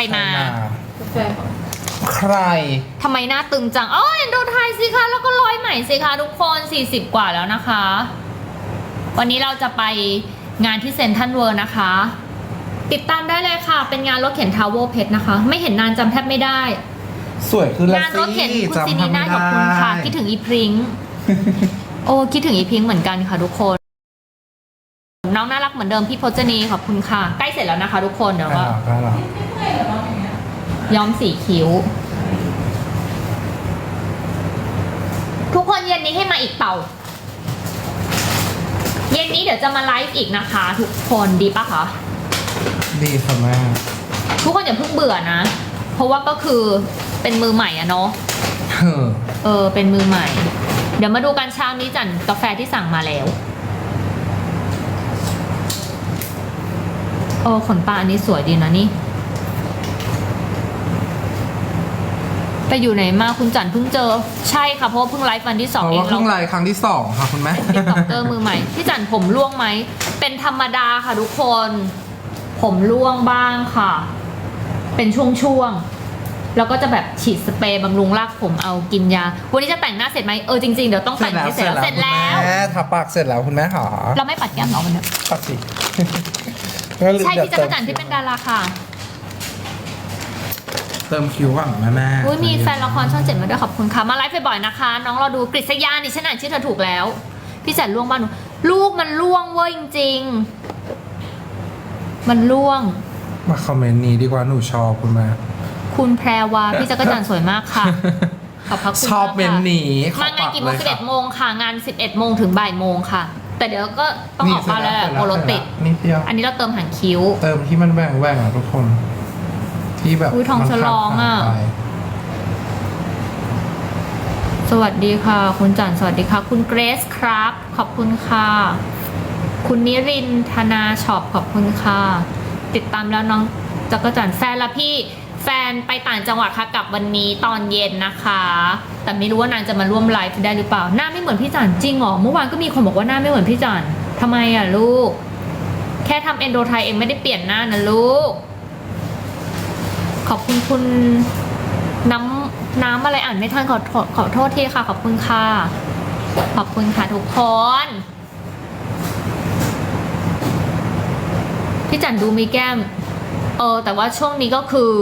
รมาแฟนของใคร ทำไมหน้าตึงจังเอ้ยดูไทยสิคะ แล้วก็ร้อยใหม่สิคะทุกคน 40 กว่าแล้วนะคะ วันนี้เราจะไปงานที่เซนทรัลเวิร์นะคะ ติดตามได้เลยค่ะ เป็นงานรถเข็นทาวเวอร์เพชรนะคะ ไม่เห็นนานจำแทบไม่ได้ สวยขึ้นแล้วงานรถเข็นคุณจำซินีน่าทำไม่ขอบคุณค่ะได้คิดถึงอีพริง โอ้คิดถึงอีพริงเหมือนกันค่ะทุกคน น้องน่ารักเหมือนเดิมพี่พจนีขอบคุณค่ะ ใกล้เสร็จแล้วนะคะทุกคนเดี๋ยวได้ก็หรอได้หรอย้อมสีคิ้ว ทุกคนเย็นนี้ให้มาอีกเป่า เย็นนี้เดี๋ยวจะมาไลฟ์อีกนะคะ ทุกคนดีปะคะดีค่ะแม่ทุกคนอย่าเพิ่งเบื่อนะ เพราะว่าก็คือเป็นมือใหม่อะเนาะเฮ้อเออเป็นมือใหม่ เดี๋ยวมาดูกันเช้านี้จันกาแฟที่สั่งมาแล้ว ออขนตาอันนี้สวยดีนะนี่ ไปอยู่ไหนมาคุณจันเพิ่งเจอ ใช่ค่ะเพราะว่าเพิ่งไลฟ์วันที่สองเพราะเอว่างเพิ่เรางไลฟ์ครั้งที่สองค่ะคุณแม่ติ๊กต็อกเกอร์มือใหม่พี่จันผมร่วงไหม เป็นธรรมดาค่ะทุกคน ผมร่วงบ้างค่ะ เป็นช่วงๆ แล้วก็จะแบบฉีดสเปรย์บำรุงรากผมเอากินยา วันนี้จะแต่งหน้าเสร็จไหมเออจริงๆเดี๋ยวต้องแต่งให้เสร็จแล้วเสร็จแล้วคุณแม่ทาปากเสร็จแล้วคุณแม่หาเราไม่ปัดแก้มเหรอวันเนี้ยปัดสิ ก็ลืมใช่เดี๋ยวพี่จักรจันทร์ที่เป็นดาราค่ะเติมคิวก่อนแม่แม่อุ้ยมีแฟนละครช่องเจ็ดมาด้วยขอบคุณค่ะมาไลฟ์บ่อยๆนะคะ น้องเราดูกฤษยานี่ฉันอ่านชื่อเธอถูกแล้ว พี่แสนล่วงบ้านหนูลูกมันล่วงเว้ยจริงๆมันล่วง มาคอมเมนต์นี้ดีกว่าหนูชอบคุณแม่คุณแพรวาพี่จักรจันทร์สวยมากค่ะขอบพระคุณชอบากเมนต์ค่ะนี้ขอมางานกี่โมงปัสิบเลเอ็ยดโมงค่ะ งานสิบเอ็ดโมงถึงบ่ายโมงค่ะ แต่เดี๋ยวก็ต้องออกมาแล้วแหละโกรถติดนิดเดียวอันนี้เราเติมหางคิ้ว เติมที่มันแหว่งแหว่งๆอะทุกคน ที่แบบอุ๊ยทองมันฉลองอะขาดๆไปสวัสดีค่ะ คุณจันทร์สวัสดีค่ะ คุณเกรซครับ ขอบคุณค่ะ คุณนิรินทร์ธนาช็อปขอบคุณค่ะ ติดตามแล้วน้องจักรจันทร์แฟนละพี่ แฟนไปต่างจังหวัดค่ะกลับวันนี้ตอนเย็นนะคะ แต่ไม่รู้ว่านางจะมาร่วมไลฟ์ได้หรือเปล่า หน้าไม่เหมือนพี่จันจริงเหรอเมื่อวานก็มีคนบอกว่าหน้าไม่เหมือนพี่จันทำไมอะลูก แค่ทำเอนโดไทยเองไม่ได้เปลี่ยนหน้านะลูก ขอบคุณคุณน้ำน้ำอะไรอ่านไม่ทันขอขอโทษทีค่ะขอบคุณค่ะขอบคุณค่ะทุกคนพี่จันดูมีแก้ม เออ แต่ว่าช่วงนี้ก็คือ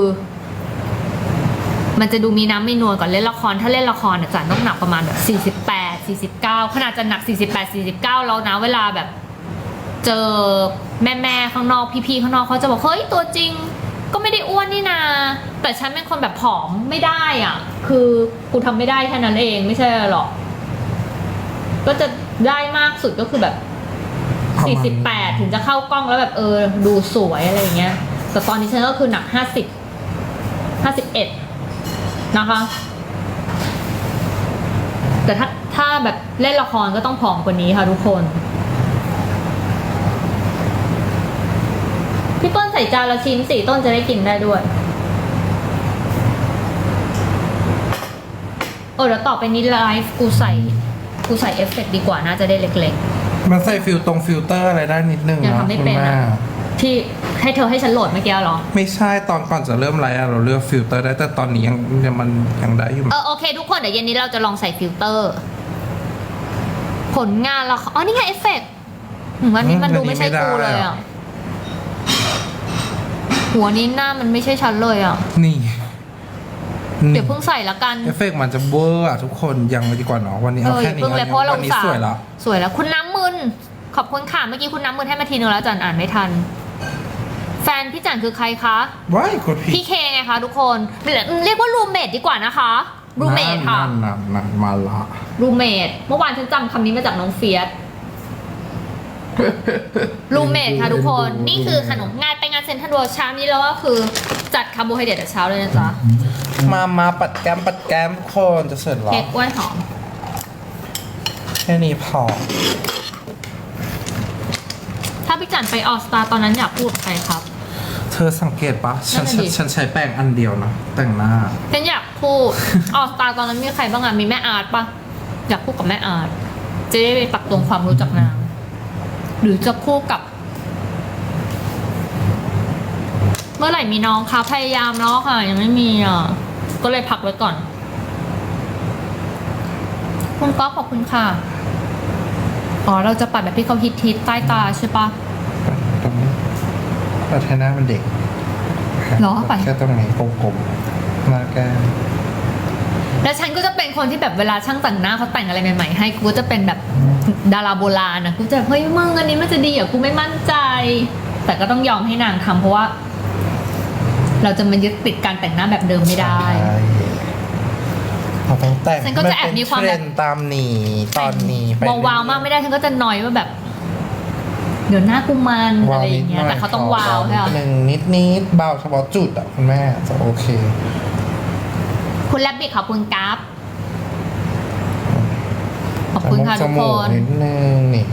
มันจะดูมีน้ำมีนวลก่อนเล่นละคร ถ้าเล่นละครอะจันต้องหนักประมาณแบบ48 49 ขนาดจะหนัก 48 49 แล้วนะเวลาแบบเจอแม่แม่ๆข้างนอกพี่ๆข้างนอกเขาจะบอกเฮ้ยตัวจริง ก็ไม่ได้อ้วนนี่นา แต่ฉันเป็นคนแบบผอมไม่ได้อะ คือกูทำไม่ได้แค่นั้นเองไม่ใช่หรอกก็จะได้มากสุดก็คือแบบประมาณ48ถึงจะเข้ากล้องแล้วแบบเออ ดูสวยอะไรอย่างเงี้ย แต่ตอนนี้ฉันก็คือหนัก50 51 นะคะ แต่ถ้าถ้าแบบเล่นละครก็ต้องผอมกว่านี้ค่ะทุกคน พี่ต้นใส่จานละชิ้นสี่ต้นจะได้กินได้ด้วยเออเดี๋ยวต่อไปนี้ไลฟ์กูใส่กูใส่เอฟเฟกต์ดีกว่าน่าจะได้เล็กมันใส่ฟิลตรงฟิลเตอร์อะไรได้นิดนึงยังนะทำไม่คุณเป็นแม่อะๆ ที่ให้เธอให้ฉันโหลดเมื่อกี้เหรอ ไม่ใช่ตอนก่อนจะเริ่มไลฟ์อะเราเลือกฟิลเตอร์ได้แต่ตอนนี้ยังยังมันยังได้อยู่เออโอเค ทุกคนเดี๋ยวเย็นนี้เราจะลองใส่ฟิลเตอร์ ผลงานละครอ๋อนี่ไงเอฟเฟกต์อืมวันนี้มันดูไม่ใช่กูเลยอะ หัวนี้หน้ามันไม่ใช่ฉันเลยอะ นี่เดี๋ยวเพิ่งใส่ละกัน เอฟเฟกต์มันจะเวอร์อะทุกคนยังไม่ดีกว่าเนาะวันนี้เอเอาออแค่ย่านี้เพิ่งเลยเพราะเราวันนี้อุตสวยละสวยแล้วคุณน้ำมึนขอบคุณค่ะเมื่อกี้คุณน้ำมึนให้มาทีนึงแล้วจันอ่านไม่ทันแฟนพี่จันคือใครคะว้ายกดผิดพี่เคไงคะทุกคนเรียกว่ารูเมทดีกว่านะคะรูเมทค่ะนั่นนั่นนั่นมาละรูเมทเมื่อวานฉันจำคำนี้มาจากน้องเฟียสรูเมทค่ะทุกคนนี่คือขนมงานไปงานเซ็นทรัลเวิลด์เช้านี้แล้วก็คือจัดคาร์โบไฮเดรตแต่เช้าเลยนะจ๊ะมามาปัดแก้มปัดแก้มทุกคนจะเสร็จแล้เค้วกกล้วยหอมแค่นี้พอ ถ้าพี่จันไปออสตาตอนนั้นอยากพูดกับใครครับเธอสังเกตปะฉันนั่นน่ะดิ ฉันใช้แป้งอันเดียวนะแต่งหน้า ฉันอยากพูด ออสตาตอนนั้นมีใครบ้างอะมีแม่อาร์ตปะอยากพูดกับแม่อาร์ตจะได้ไปปักตรงความรู้จักนาง หรือจะคู่กับ เมื่อไหร่มีน้องคะพยายามแล้วค่ะ ยังไม่มีอะ ก็เลยพักไว้ก่อน คุณก๊อฟขอบคุณค่ะ อ๋อ เราจะปัดแบบที่เขาฮิตฮิตๆใต้ตาใช่ปะตรงนี้ ปัดให้หน้ามันเด็กหรอปัดแค่ตรงนี้กลมๆหน้าแก้แล้วฉันก็จะเป็นคนที่แบบเวลาช่างแต่งหน้าเขาแต่งอะไรใหม่ๆให้กูจะเป็นแบบดาราโบราณนะกูจะแบบเฮ้ยมึงอันนี้มันจะดีเหรอกูไม่มั่นใจ แต่ก็ต้องยอมให้นางทำเพราะว่า เราจะมายึดติดการแต่งหน้าแบบเดิมไม่ได้ใช่เราต้องแต่งฉันก็จะแอบมีความแบบเป็นเทรนด์ตามนี้ตอนนี้ไปวาววาวๆมากไม่ได้ฉันก็จะนอยว่าแบบ เดี๋ยวหน้ากูมันอะไรอย่างเงี้ยแต่เขาต้องวาวใช่ใช่ไหมหนึ่งนิดนิดๆเบาเฉพาะจุดอะคุณแม่จะโอเค คุณแลบบิกขอบคุณกราฟขอบคุณค่ะจทุกมูคกนนิดนึงนี่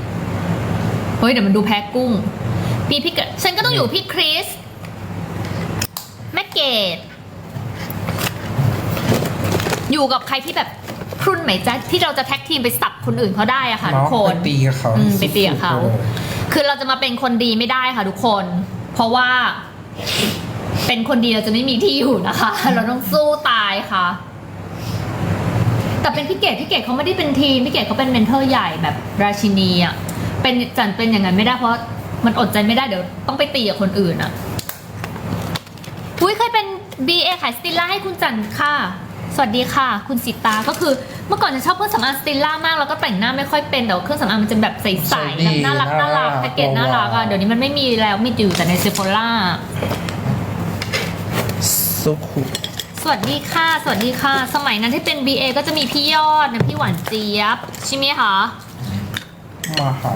เฮ้ยเดี๋ยวมันดูแพ้กุ้ง พี่พี่เกดฉันก็ต้องอยู่พี่คริสแม่เกดอยู่กับใครที่แบบ พรุ่นไหมจ๊ะที่เราจะแท็กทีมไปสับคนอื่นเขาได้อะค่ะทุกเนาะคไปนตีกับเขาอืมไปตีกับเขาสุดๆลยคือเราจะมาเป็นคนดีไม่ได้ค่ะทุกคน เพราะว่าเป็นคนดีเราจะไม่มีที่อยู่นะคะ เราต้องสู้ตายค่ะ แต่เป็นพี่เกดพี่เกดเขาไม่ได้เป็นทีมพี่เกดเขาเป็นเมนเทอร์ใหญ่แบบราชินีอะเป็นจันเป็นอย่างนั้นไม่ได้เพราะมันอดใจไม่ได้เดี๋ยวต้องไปตีกับคนอื่นอะอุ้ยเคยเป็น BA ขายสติลล่าให้คุณจันค่ะ สวัสดีค่ะ คุณสิตาก็คือเมื่อก่อนฉันชอบเครื่องสำอางสติลล่ามากแล้วก็แต่งหน้าไม่ค่อยเป็นแต่ว่าเครื่องสำอางมันจะแบบใสๆแบบน่ารักน่ารักแพ็กเกจน่ารักอะเดี๋ยวนี้มันไม่มีแล้วมีอยู่แต่ในเซฟ h อร่าสุขุสวัสดีค่ะ สวัสดีค่ะ สมัยนั้นที่เป็น BA ก็จะมีพี่ยอดนะพี่หวานเจี๊ยบใช่ไหมคะ มาค่ะ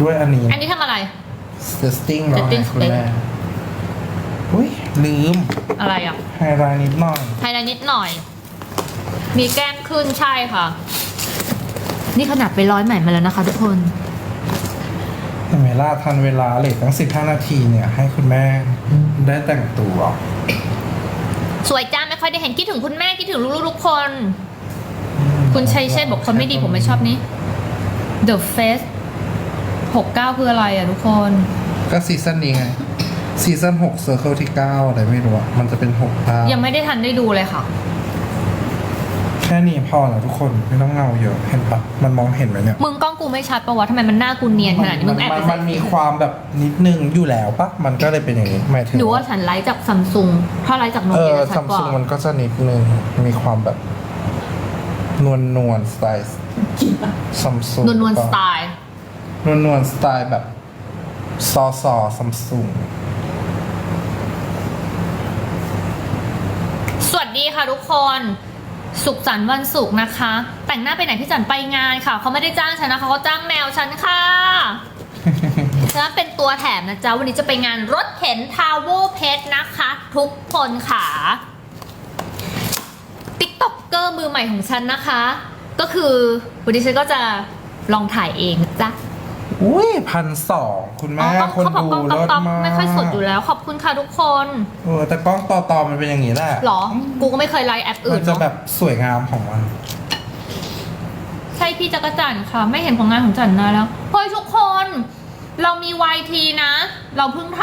ด้วยอันนี้ อันนี้ทำอะไรเ e สติ้งเหรอ Testing ให้คุณแม่อุ้ยลืม อะไรอะไฮไลท์นิดหน่อยไฮไลท์นิดหน่อย มีแก้มขึ้นใช่ค่ะ นี่ขนาดไปร้อยใหม่มาแล้วนะคะทุกคน เห็นไหมล่าทันเวลาเลทตั้ง15นาทีเนี่ย ให้คุณแม่ได้แต่งตัว สวยจ้าไม่ค่อยได้เห็นคิดถึงคุณแม่คิดถึงลูกๆทุกคน คุณชัยเชษฐ์บอกคนไม่ดีผมไม่ชอบนี้ The Face 69 คืออะไรอะทุกคน ก็ซีซั่นนี้ไงซีซั่น6 Circle ที่9อะไรไม่รู้อะมันจะเป็น6ภาพยังไม่ได้ทันได้ดูเลยค่ะแค่นี้พอแล้วทุกคนไม่ต้องเงาเยอะเห็นปะมันมองเห็นไหมเนี่ยมึงกล้องกูไม่ชัดปะวะทำไมมันหน้ากูเนียนขนาดนี้มึงแอบมัไปนใส่มันมีความแบบนิดนึงอยู่แล้วปะมันก็เลยเป็นอย่างนี้หมายถึงหรือว่าฉันไลฟ์จากซัมซุงถ้าไลฟ์จากโนเอเกียอจะชัซัดมกว่าซุงมันก็จะนิดนึงมีความแบบนวลนวลสไตล์ซัมซุงนวลนวลๆสไตล์นวลนวลสไตล์แบบซอซอซัมซุงสวัสดีค่ะทุกคน สุขสันต์วันศุกร์นะคะ แต่งหน้าไปไหนพี่จันไปงานค่ะเขาไม่ได้จ้างฉันนะคะเขาจ้างแมวฉันค่ะฉันเป็นตัวแถมนะจ๊ะวันนี้จะไปงานรถเข็นทาวเวอร์เพชรนะคะ ทุกคนค่ะติ๊กต็อกเกอร์มือใหม่ของฉันนะคะ ก็คือวันนี้ฉันก็จะลองถ่ายเองนะจ๊ะ อุ้ยพันสองคุณแม่อ๋อคนเขาบอกดูกล้องเลิศต๊อกมากไม่ค่อยสดอยู่แล้ว ขอบคุณค่ะทุกคนเออแต่กล้องต่อต่อมันเป็นอย่างนี้แหละหรอ กูก็ไม่เคยไลฟ์แอปอื่มันนจะเนาะแบบสวยงามของมัน ใช่พี่จักรจันทร์ค่ะ ไม่เห็นผลงานของจันนานแล้วเฮ้ยทุกคน เรามี YT นะ เราเพิ่งท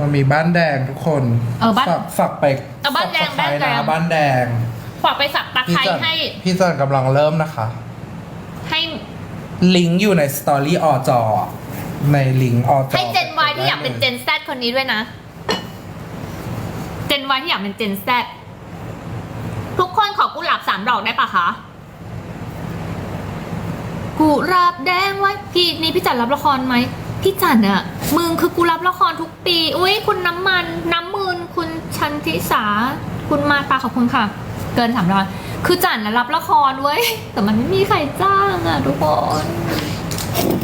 มันมีบ้านแดงทุกคนเออบ้านฝกฝากไปเอาบ้านแดงฝกบ้านแดงนะบ้านแดงำฝากไปสับตะพี่ไคร้จันให้พี่จันกำลังเริ่มนะคะ ให้ ลิงก์อยู่ในสตอรี่อจอในลิงก์อจอให้เจน Y ที่อยากเป็นเจน Z คนนี้ด้วยนะ เจน Y ที่อยากเป็นเจน Z ทุกคนขอกุหลาบสามดอกได้ปะคะ กุหลาบแดงไว้พี่นี่พี่จันรับละครไหมพี่จันอะมึงคือกูรับละครทุกปี อุ้ยคุณน้ำมัน น้ำมืนคุณชันทิสา คุณมาตาขอบคุณค่ะ เกินสามร้อย คือจันนะรับละครเว้ย แต่มันไม่มีใครจ้างอะทุกคน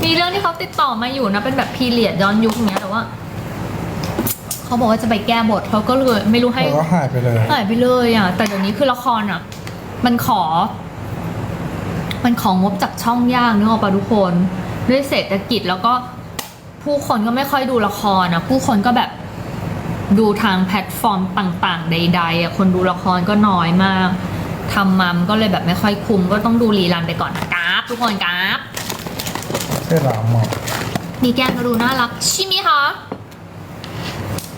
มีเรื่องที่เขาติดต่อมาอยู่นะ เป็นแบบพีเรียดย้อนยุคอย่างเงี้ยแต่ว่า เขาบอกว่าจะไปแก้บทเขาก็เลยไม่รู้ให้แล้วก็หายไปเลย หายไปเลยอะแต่เดี๋ยวนี้คือละครอะมันขอ มันของงบจากช่องย่างนึกออกปะทุกคน ด้วยเศรษฐกิจแล้วก็ผู้คนก็ไม่ค่อยดูละครอะผู้คนก็แบบดูทางแพลตฟอร์มต่าง ๆ ใดๆอะคนดูละครก็น้อยมาก ทำมามันก็เลยแบบไม่ค่อยคุ้มก็ต้องดูรีรันไปก่อนกราฟทุกคนกราฟเสื้อหลามหมอกมีแก้มก็ดูน่ารักใช่ไหมคะ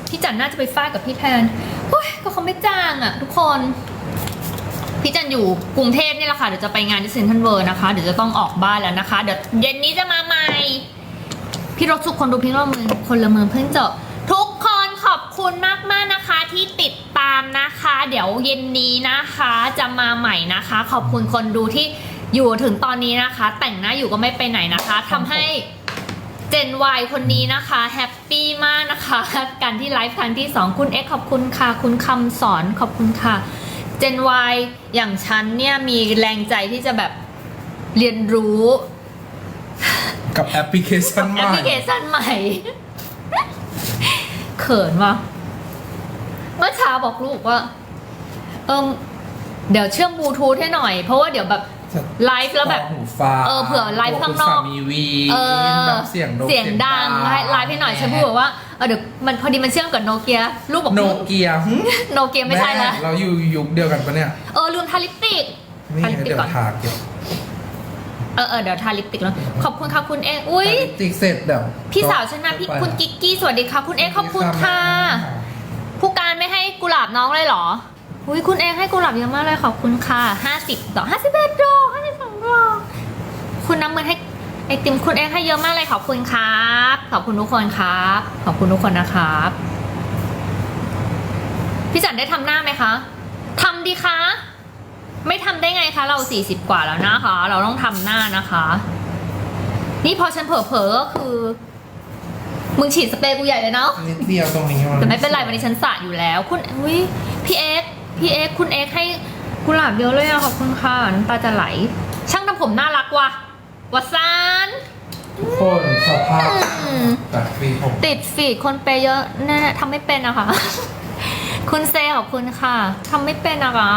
พี่จันน่าจะไปฟาดกับพี่แทนเฮ้ยก็เขาไม่จ้างอะทุกคน พี่จันอยู่กรุงเทพนี่แหละค่ะเดี๋ยวจะไปงานที่เซ็นทรัลเวิร์นะคะ เดี๋ยวจะต้องออกบ้านแล้วนะคะ เดี๋ยวเย็นนี้จะมาใหม่ พี่รถสุขคนดูเพียงละเมือคนละเมือเพิ่งจบทุกคนขอบคุณมากมากๆนะคะ ที่ติดตามนะคะ เดี๋ยวเย็นนี้นะคะจะมาใหม่นะคะ ขอบคุณคนดูที่อยู่ถึงตอนนี้นะคะ แต่งหน้าอยู่ก็ไม่ไปไหนนะคะทำให้เจนวายคนนี้นะคะแฮปปี้มากนะคะการที่ไลฟ์ครั้งที่ 2 คุณเอ็กขอบคุณค่ะ คุณคำสอนขอบคุณค่ะเจนวายอย่างฉันเนี่ยมีแรงใจที่จะแบบเรียนรู้กับแอปพลิเคชันใหแอปม่พลิเคชันใหม่ เขินว่ะเมื่อเช้าบอกลูกว่า เออเดี๋ยวเชื่อมบลูทูธให้หน่อย เพราะว่าเดี๋ยวแบบไลฟ์แล้วแบบ หูฟ้าเออเผื่อไลฟ์ข้างนอกคุณสมีวีเออแบบเสียงโดเสียงดังให้ไลฟ์ให้หน่อยฉันพูดบอกว่าเออเดี๋ยวมันพอดีมันเชื่อมกับโนเกียลูกบอกโนเกียหึโนเกียไม่ใช่แล้วเราอยู่ยุคเดียวกันปะเนี่ยเออลืมทาลิปสติกนี่ทาลิปสติกเดี๋ยวก่อนทาเก็บเออเออเดี๋ยวทาลิปสติกแล้วขอบคุณค่ะคุณเอกอุ้ยทาลิปสติกเสร็จเดี๋ยวพี่สาวฉันนะพี่คุณกิ๊กกี้สวัสดีค่ะคุณเอกขอบคุณค่ะผู้ ให้กุหลาบน้องเลยเหรออุ้ยคุณเองให้กุหลาบเยอะมากเลยขอบคุณค่ะห้าสิบดอกห้าสิบเอ็ดดอกห้าสิบสองดอกคุณน้ำมือให้ไอติมคุณเองให้เยอะมากเลยขอบคุณครับ ขอบคุณทุกคนครับ ขอบคุณทุกคนนะครับ พี่จันได้ทำหน้าไหมคะทำดีคะไม่ทำได้ไงคะ เราสี่สิบกว่าแล้วนะคะ เราต้องทำหน้านะคะ นี่พอฉันเผลอๆก็คือ มึงฉีดสเปรย์กูใหญ่เลยเนาะนิดเดียวตรงนี้แต่ไม่เป็นไรวันนี้ฉันสระอยู่แล้ว คุณอุ้ยพี่เอ็กซ์พี่เอ็กซ์คุณเอ็กซ์ให้กุหลาบเยอะเลยอะขอบคุณค่ะน้ำตาจะไหล ช่างทำผมน่ารักว่ะวัสานทุกคนสภาพอืมจากฟรีผมติดฟีดคนไปเยอะแน่ๆทำไม่เป็นนะคะ คุณเซขอบคุณค่ะทำไม่เป็นนะคะ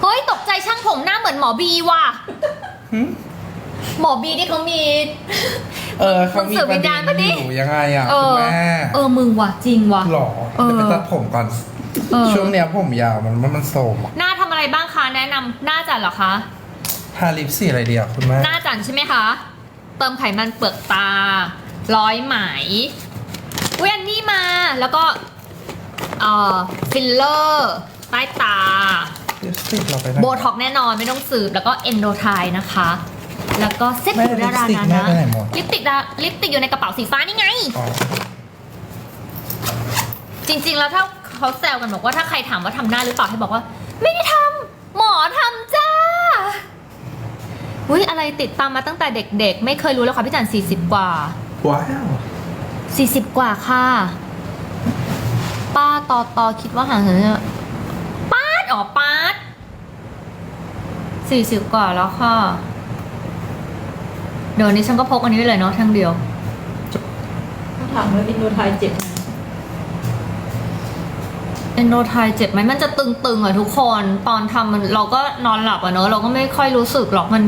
เฮ้ยตกใจช่างผมหน้าเหมือนหมอบีว่ะ หึหมอบีที่เขามี เออเขามีมึงสื่อปวิระญเด็ญาณนปะดิอยู่ยังไงอะเอคุณอแม่เออมึงว่ะจริงว่ะหรอเออเดี๋ยวไปตัดผมก่อนเออช่วงเนี้ยผมยาวมันมันมันโซมอะหน้าทำอะไรบ้างคะแนะนำหน้าจันเหรอคะ ทาลิปสีอะไรเดียวคุณแม่หน้าจันใช่ไหมคะ เติมไขมันเปลือกตา ร้อยไหมอุ้ยอันนี้มาแล้วก็เอ่อฟิลเลอร์ใต้ตา ลิปสติกเราไปไหนโบท็อกแน่นอนไม่ต้องสืบแล้วก็เอนโดไทนะคะ แล้วก็เซ็ตแม่ผิวดาราลิปสติกนะแม่นะไปไหนหมด ลิปสติกดาลิปสติกอยู่ในกระเป๋าสีฟ้านี่ไง อ๋อจริงๆ แล้วถ้าเขาแซวกันบอกว่าถ้าใครถามว่าทำหน้าหรือเปล่าให้บอกว่า ไม่ได้ทำหมอทำจ้าอุ้ยอะไรติดตามมาตั้งแต่เด็กๆ ไม่เคยรู้แล้วค่ะพี่จันสี่สิบกว่าว้าวสี่สิบกว่าค่ะ ป้าตอตอคิดว่าห่างกันเนี่ยป้าดอ๋อป้าดสี่สิบกว่าแล้วค่ะ เดี๋ยวนี้ฉันก็พกอันนี้ไปเลยเนาะทั้งเดียว ต้องถามว่าอินโดไทยเจ็บไหมเอนโดไทยเจ็บไหมมันจะตึงๆอะทุกคนตอนทำมันเราก็นอนหลับอะเนอะเราก็ไม่ค่อยรู้สึกหรอกมัน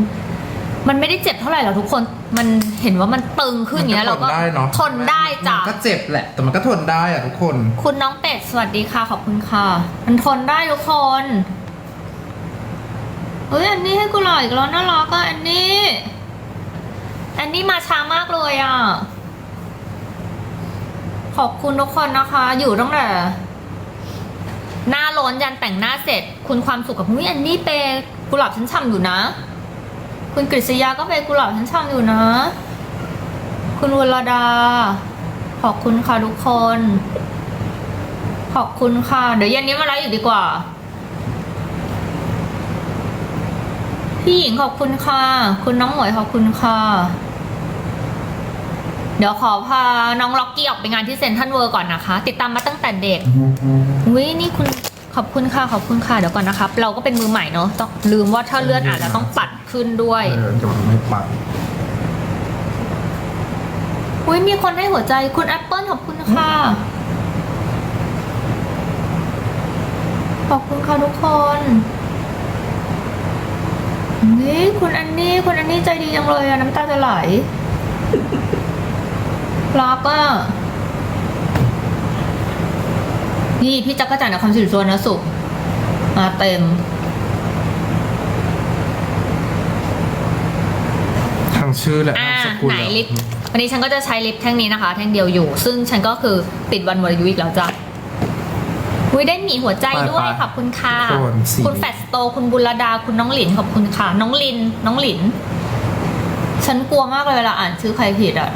มันไม่ได้เจ็บเท่าไหร่หรอกทุกคนมันเห็นว่ามันตึงขึ้นอย่างเงี้ยเราก็ทนได้เนาะทนได้จ้ะมันก็เจ็บแหละ แต่มันก็ทนได้อะทุกคน คุณน้องเป็ดสวัสดีค่ะขอบคุณค่ะ มันทนได้ทุกคนเฮ้ยอันนี้ให้กูหล่ออีกแล้วน่ารักอะอันนี้ อันนี้มาช้ามากเลยอะ ขอบคุณทุกคนนะคะ อยู่ตั้งแต่หน้าร้อนยันแต่งหน้าเสร็จ คุณความสุขกับเฮ้ยอันนี้เปย์กุหลาบฉันช่ำอยู่นะ คุณกฤษยาก็เปย์กุหลาบฉันช่ำอยู่นะ คุณวรดา ขอบคุณค่ะทุกคน ขอบคุณค่ะ เดี๋ยวเย็นนี้มาไลฟ์อีกดีกว่า พี่หญิงขอบคุณค่ะ คุณน้องหมวยขอบคุณค่ะ เดี๋ยวขอพาน้องล็อกกี้ออกไปงานที่เซนทรัลเวิร์ก่อนนะคะ ติดตามมาตั้งแต่เด็กอุ้ยนี่คุณขอบคุณค่ะขอบคุณค่ะเดี๋ยวก่อนนะครับ เราก็เป็นมือใหม่เนาะต้องลืมว่าถ้าเลื่อนอาจจะต้องปัดขึ้นด้วยเออจะไม่ปัดอุ้ยมีคนให้หัวใจคุณแอปเปิลขอบคุณค่ะ ขอบคุณค่ะทุกคนนี่คุณอันนี่คุณอันนี่ใจดีจังเลยอะน้ำตาจะไหล รักอะนี่พี่จักรจันทร์กับคำสิริสวนนะสุขมาเต็มทั้งชื่อและอ่านามสกุลไหนแล้วลิปวันนี้ฉันก็จะใช้ลิปแท่งนี้นะคะ แท่งเดียวอยู่ ซึ่งฉันก็คือติดวันหมดอายุอีกแล้วจ้ะอุ้ยได้หมีหัวใจด้วยขอบคุณค่ะส่วนสีคุณแฟตสโต คุณบุรดาคุณน้องหลินขอบคุณค่ะ น้องลิน น้องหลิน ฉันกลัวมากเลยเวลาอ่านชื่อใครผิดอะ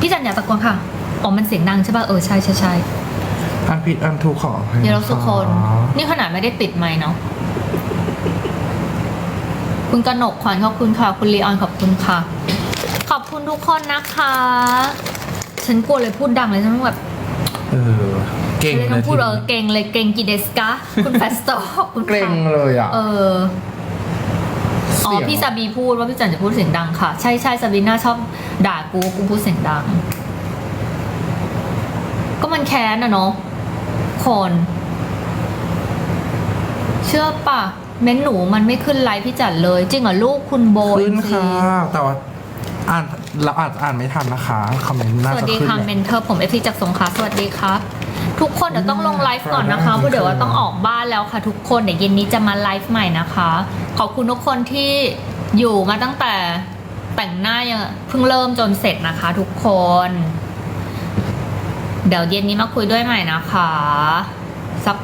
พี่จันอย่าตะโกนค่ะอ๋อมันเสียงดังใช่ป่ะเออใช่ใช่ใช่อันผิดอันถูกขออภัยเดี๋ยวเราสุคนะะนี่ขนาดไม่ได้ติดไมค์เนาะคุณกนกขวัญขอบคุณค่ะ คุณลีออนขอบคุณค่ะ ขอบคุณทุกคนนะคะ ฉันกลัวเลยพูดดังเลยฉันต้องแบบเออเก่งฉันเลยเลต้อยงพูดทีเออนี้เก่งเลยเก่งกิเดสกาคุณแฟสโตขอบคุณเกรค่ะงเลยอะเออ อ๋อเสียงพี่ซาบีพูดว่าพี่จันจะพูดเสียงดังค่ะ ใช่ใช่ซาบีน่าชอบด่ากูกูพูดเสียงดัง ก็มันแค้นอะเนาะคนเชื่อปะเม้นหนูมันไม่ขึ้นไลฟ์พี่จันเลย จริงเหรอลูกคุณโบขึ้น MC ค่ะ แต่ว่าอ่านเราอาจจะอ่านไม่ทันนะคะคอมเมนต์สน่าวัสจะดีขึ้นค่ะแหละ เมนเทอร์ผมเอฟซีจากสงขลาสวัสดีครับ ทุกคนเดี๋ยวต้องลงไลฟ์ก่อนนะคะเพราะเดี๋ยวว่าต้องออกบ้านแล้วค่ะทุกคนเดี๋ยวเย็นนี้จะมาไลฟ์ใหม่นะคะ ขอบคุณทุกคนที่อยู่มาตั้งแต่แต่งหน้ายังเพิ่งเริ่มจนเสร็จนะคะทุกคน เดี๋ยวเย็นนี้มาคุยด้วยใหม่นะคะสัก